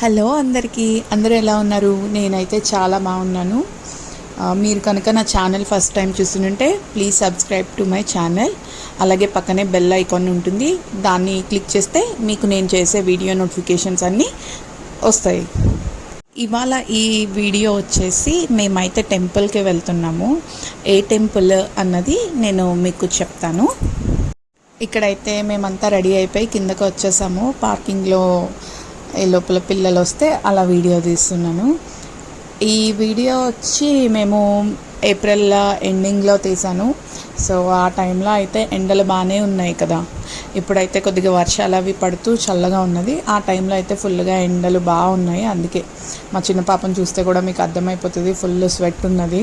Hello అందరికీ. అందరూ ఎలా ఉన్నారు? నేనైతే చాలా బాగున్నాను. మీరు కనుక నా ఛానల్ ఫస్ట్ టైం చూస్తుంటే please subscribe to my channel. అలాగే పక్కనే బెల్ ఐకాన్ ఉంటుంది. దాన్ని క్లిక్ చేస్తే మీకు నేను చేసే వీడియో నోటిఫికేషన్స్ అన్నీ వస్తాయి. ఇవాళ ఈ వీడియో వచ్చేసి మేమైతే టెంపుల్కి వెళ్తున్నాము. ఏ టెంపుల్ అన్నది నేను మీకు చెప్తాను. ఇక్కడైతే మేమంతా రెడీ అయిపోయి కిందకు వచ్చేసాము. పార్కింగ్లో ఈ లోపల పిల్లలు వస్తే అలా వీడియో తీస్తున్నాను. ఈ వీడియో వచ్చి మేము ఏప్రిల్ ఎండింగ్లో తీసాను సో ఆ టైంలో అయితే ఎండలు బాగానే ఉన్నాయి కదా. ఇప్పుడైతే కొద్దిగా వర్షాలు అవి పడుతూ చల్లగా ఉన్నది. ఆ టైంలో అయితే ఫుల్గా ఎండలు బాగున్నాయి. అందుకే మా చిన్న పాపను చూస్తే కూడా మీకు అర్థమైపోతుంది. ఫుల్ స్వెట్ ఉన్నది.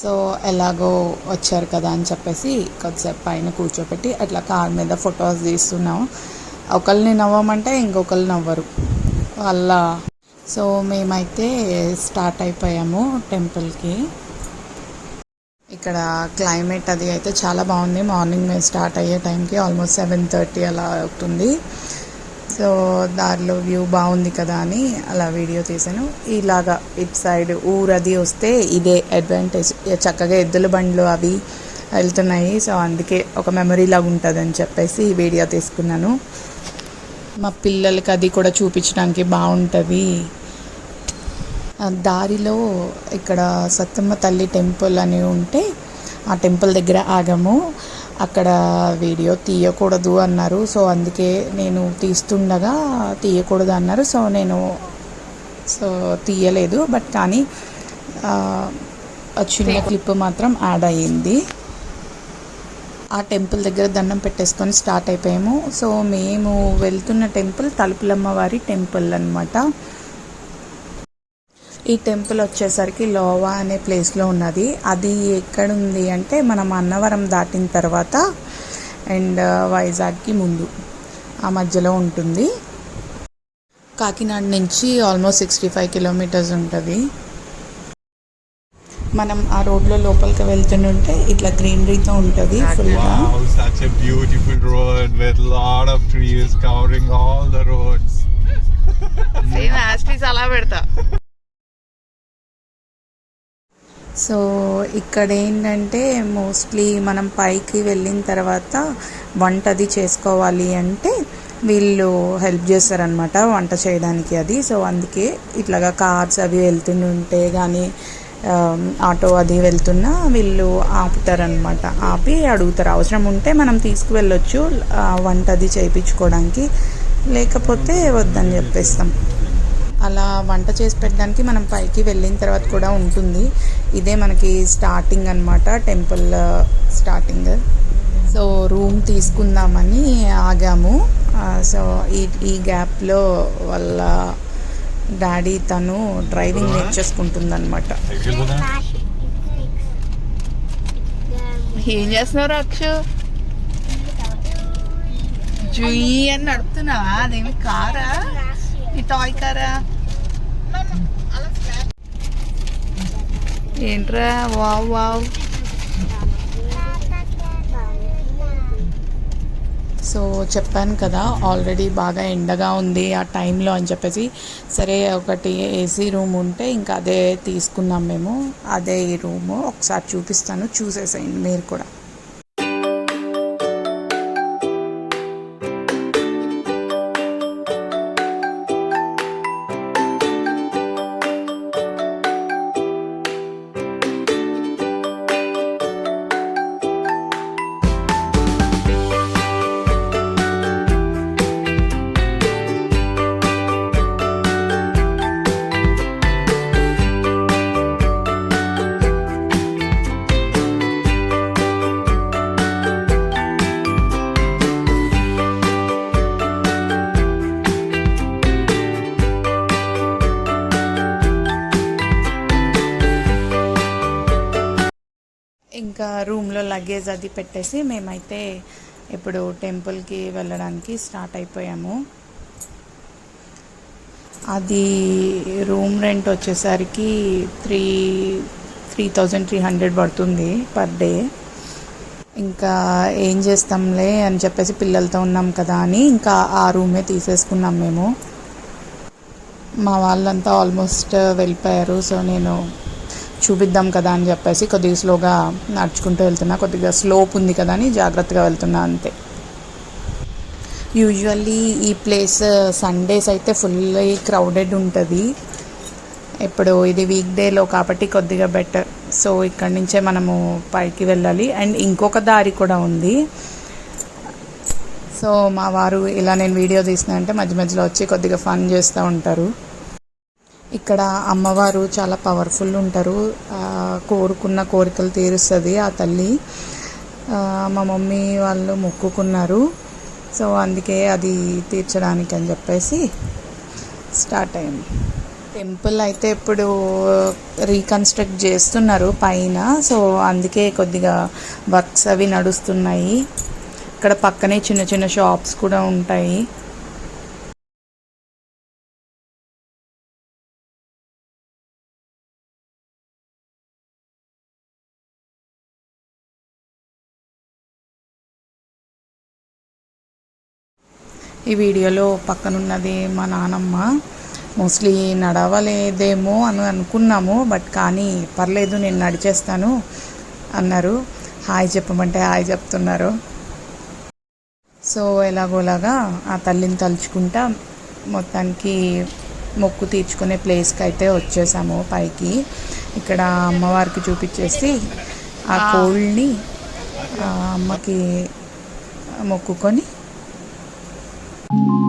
సో ఎలాగో వచ్చారు కదా అని చెప్పేసి కొద్దిసేపు పైన కూర్చోపెట్టి అట్లా కార్ మీద ఫొటోస్ తీస్తున్నాము. ఒకరిని నవ్వమంటే ఇంకొకరు నవ్వరు. వాళ్ళ సో మేమైతే స్టార్ట్ అయిపోయాము టెంపుల్కి. ఇక్కడ క్లైమేట్ అది అయితే చాలా బాగుంది. మార్నింగ్ మేము స్టార్ట్ అయ్యే టైంకి ఆల్మోస్ట్ సెవెన్ థర్టీ అలా అవుతుంది. సో దారిలో వ్యూ బాగుంది కదా అని అలా వీడియో తీసాను. ఇలాగా ఇటు సైడ్ ఊరది వస్తే ఇదే అడ్వాంటేజ్. చక్కగా ఎద్దుల బండ్లు అవి వెళ్తున్నాయి. సో అందుకే ఒక మెమరీ లాగా ఉంటుందని చెప్పేసి ఈ వీడియో తీసుకున్నాను. మా పిల్లలకి అది కూడా చూపించడానికి బాగుంటుంది. దారిలో ఇక్కడ సత్తమ్మ తల్లి టెంపుల్ అని ఉంటే ఆ టెంపుల్ దగ్గర ఆగాము. అక్కడ వీడియో తీయకూడదు అన్నారు. సో అందుకే నేను తీస్తుండగా తీయకూడదు అన్నారు. సో నేను సో తీయలేదు. బట్ కానీ చిన్న క్లిప్ మాత్రం యాడ్ అయ్యింది. ఆ టెంపుల్ దగ్గర దండం పెట్టేసుకొని స్టార్ట్ అయిపోయాము. సో మేము వెళ్తున్న టెంపుల్ తలుపులమ్మ వారి టెంపుల్ అన్నమాట. ఈ టెంపుల్ వచ్చేసరికి లోవా అనే ప్లేస్లో ఉన్నది. అది ఎక్కడ ఉంది అంటే మనం అన్నవరం దాటిన తర్వాత అండ్ వైజాగ్కి ముందు ఆ మధ్యలో ఉంటుంది. కాకినాడ నుంచి ఆల్మోస్ట్ సిక్స్టీ ఫైవ్ కిలోమీటర్స్ ఉంటుంది. మనం ఆ రోడ్లో లోపలికి వెళ్తుంటే ఇట్లా గ్రీనరీతో ఉంటుంది ఫుల్గా such a beautiful road with lot of trees covering all the roads. Same యాస్టీస్ అలా పెడతా. సో ఇక్కడ ఏంటంటే మోస్ట్లీ మనం పైకి వెళ్ళిన తర్వాత వంట అది చేసుకోవాలి అంటే వీళ్ళు హెల్ప్ చేస్తారనమాట వంట చేయడానికి అది. సో అందుకే ఇట్లాగా కార్స్ అవి వెళ్తుంటే కానీ ఆటో అది వెళ్తున్నా వీళ్ళు ఆపుతారనమాట ఆపి అడుగుతారు. అవసరం ఉంటే మనం తీసుకువెళ్ళొచ్చు వంట అది చేయించుకోవడానికి. లేకపోతే వద్దని చెప్పేస్తాం. అలా వంట చేసి పెట్టడానికి మనం పైకి వెళ్ళిన తర్వాత కూడా ఉంటుంది. ఇదే మనకి స్టార్టింగ్ అనమాట టెంపుల్ స్టార్టింగ్. సో రూమ్ తీసుకుందామని ఆగాము. సో ఈ ఈ గ్యాప్లో వాళ్ళ డాడీ తను డ్రైవింగ్ నేర్చేసుకుంటుందన్నమాట. ఏం చేస్తున్నావు అక్షు జుయి అని నడుపుతున్నావా? అదేమి కారా? ఈ టాయ్ కారా? ఏంట్రా? Wow wow. సో చెప్పాను కదా ఆల్రెడీ బాగా ఎండగా ఉంది ఆ టైంలో అని చెప్పేసి సరే ఒకటి ఏసీ రూమ్ ఉంటే ఇంకా అదే తీసుకున్నాం మేము అదే ఈ రూము ఒకసారి చూపిస్తాను చూసేసేయండి మీరు కూడా. ఇంకా రూమ్లో లగేజ్ అది పెట్టేసి మేమైతే ఇప్పుడు టెంపుల్కి వెళ్ళడానికి స్టార్ట్ అయిపోయాము. అది రూమ్ రెంట్ వచ్చేసరికి three three thousand three hundred పడుతుంది పర్ డే. ఇంకా ఏం చేస్తాంలే అని చెప్పేసి పిల్లలతో ఉన్నాం కదా అని ఇంకా ఆ రూమే తీసేసుకున్నాం మేము. మా వాళ్ళంతా ఆల్మోస్ట్ వెళ్ళిపోయారు. సో నేను చూపిద్దాం కదా అని చెప్పేసి కొద్దిగా స్లోగా నడుచుకుంటూ వెళ్తున్నా. కొద్దిగా స్లోప్ ఉంది కదా అని జాగ్రత్తగా వెళ్తున్నా అంతే. యూజువల్లీ ఈ ప్లేస్ సండేస్ అయితే ఫుల్ క్రౌడెడ్ ఉంటుంది. ఇప్పుడు ఇది వీక్ డేలో కాబట్టి కొద్దిగా బెటర్ సో ఇక్కడి నుంచే మనము పైకి వెళ్ళాలి. అండ్ ఇంకొక దారి కూడా ఉంది. సో మా వారు ఇలా నేను వీడియో తీసిన అంటే మధ్య మధ్యలో వచ్చి కొద్దిగా ఫన్ చేస్తూ ఉంటారు. ఇక్కడ అమ్మవారు చాలా పవర్ఫుల్ ఉంటారు. కోరుకున్న కోరికలు తీరుస్తుంది ఆ తల్లి. మా మమ్మీ వాళ్ళు మొక్కుకున్నారు. సో అందుకే అది తీర్చడానికి అని చెప్పేసి స్టార్ట్ అయింది. టెంపుల్ అయితే ఇప్పుడు రీకన్స్ట్రక్ట్ చేస్తున్నారు పైన. సో అందుకే కొద్దిగా వర్క్స్ అవి నడుస్తున్నాయి. ఇక్కడ పక్కనే చిన్న చిన్న షాప్స్ కూడా ఉంటాయి. ఈ వీడియోలో పక్కనున్నది మా నానమ్మ. మోస్ట్లీ నడవలేదేమో అని అనుకున్నాము బట్ కానీ పర్లేదు నేను నడిచేస్తాను అన్నారు. హాయ్ చెప్పమంటే హాయ్ చెప్తున్నారు. సో ఎలాగోలాగా ఆ తల్లిని తలుచుకుంటా మొత్తానికి మొక్కు తీర్చుకునే ప్లేస్కి అయితే వచ్చేసాము పైకి. ఇక్కడ అమ్మవారికి చూపించేసి ఆ కోల్ని అమ్మకి మొక్కుకొని you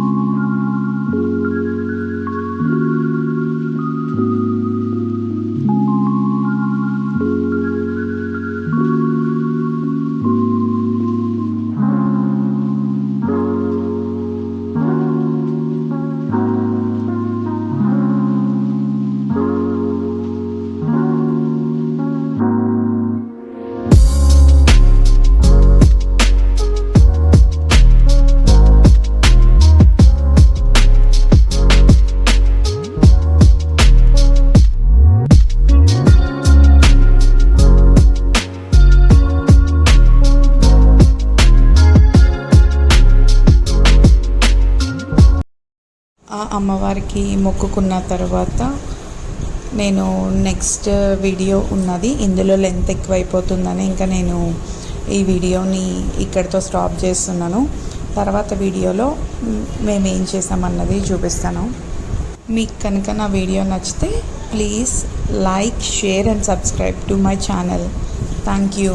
ఆ అమ్మవారికి మొక్కుకున్న తర్వాత నేను నెక్స్ట్ వీడియో ఉన్నది. ఇందులో లెంత్ ఎక్కువైపోతుందని ఇంకా నేను ఈ వీడియోని ఇక్కడితో స్టాప్ చేస్తున్నాను. తర్వాత వీడియోలో మేము ఏం చేసామన్నది చూపిస్తాను. మీకు కనుక నా వీడియో నచ్చితే please like share and subscribe to my channel thank you